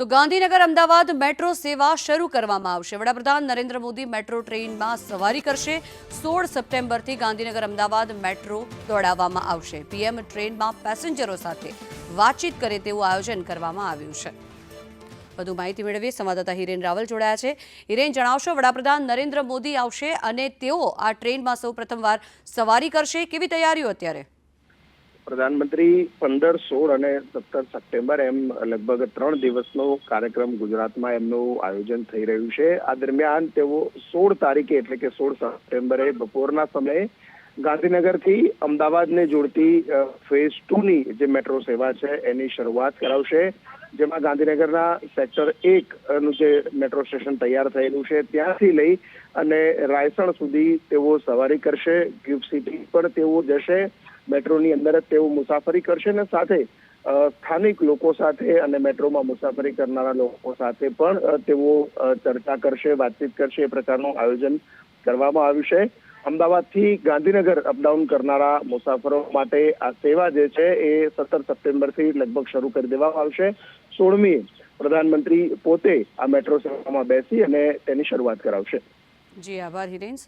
તો ગાંધીનગર અમદાવાદ મેટ્રો સેવા શરૂ કરવામાં આવશે. વડાપ્રધાન નરેન્દ્ર મોદી મેટ્રો ટ્રેનમાં સવારી કરશે. સોળ સપ્ટેમ્બરથી ગાંધીનગર અમદાવાદ મેટ્રો દોડાવવામાં આવશે. પીએમ ટ્રેનમાં પેસેન્જરો સાથે વાતચીત કરે તેવું આયોજન કરવામાં આવ્યું છે. વધુ માહિતી મેળવીએ. સંવાદદાતા હિરેન રાવલ જોડાયા છે. હિરેન, જણાવશો, વડાપ્રધાન નરેન્દ્ર મોદી આવશે અને તેઓ આ ટ્રેનમાં સૌ પ્રથમવાર સવારી કરશે. કેવી તૈયારીઓ અત્યારે? પ્રધાનમંત્રી પંદર સોળ અને સત્તર સપ્ટેમ્બર એમ લગભગ ત્રણ દિવસનો કાર્યક્રમ ગુજરાતમાં એમનું આયોજન થઈ રહ્યું છે. આ દરમિયાન તેઓ સોળ તારીખે એટલે કે સોળ સપ્ટેમ્બરે બપોરના સમયે ગાંધીનગરથી અમદાવાદને જોડતી ફેઝ ટુ ની જે મેટ્રો સેવા છે એની શરૂઆત કરાવશે. જેમાં ગાંધીનગરના સેક્ટર એક નું જે મેટ્રો સ્ટેશન તૈયાર થયેલું છે, ત્યાંથી લઈ અને રાયસણ સુધી તેઓ સવારી કરશે. ગિફ્ટ સિટી પણ તેઓ જશે. મેટ્રોની અંદર જ તેઓ મુસાફરી કરશે અને સાથે સ્થાનિક લોકો સાથે અને મેટ્રોમાં મુસાફરી કરનારા લોકો સાથે પણ તેઓ ચર્ચા કરશે, વાતચીત કરશે, એ પ્રકારનું આયોજન કરવામાં આવ્યું છે. અમદાવાદથી ગાંધીનગર અપડાઉન કરનારા મુસાફરો માટે આ સેવા જે છે એ સત્તર સપ્ટેમ્બરથી લગભગ શરૂ કરી દેવામાં આવશે. સોળમી પ્રધાનમંત્રી પોતે આ મેટ્રો સેવામાં બેસી અને તેની શરૂઆત કરાવશે. જી, આભાર હિરેન.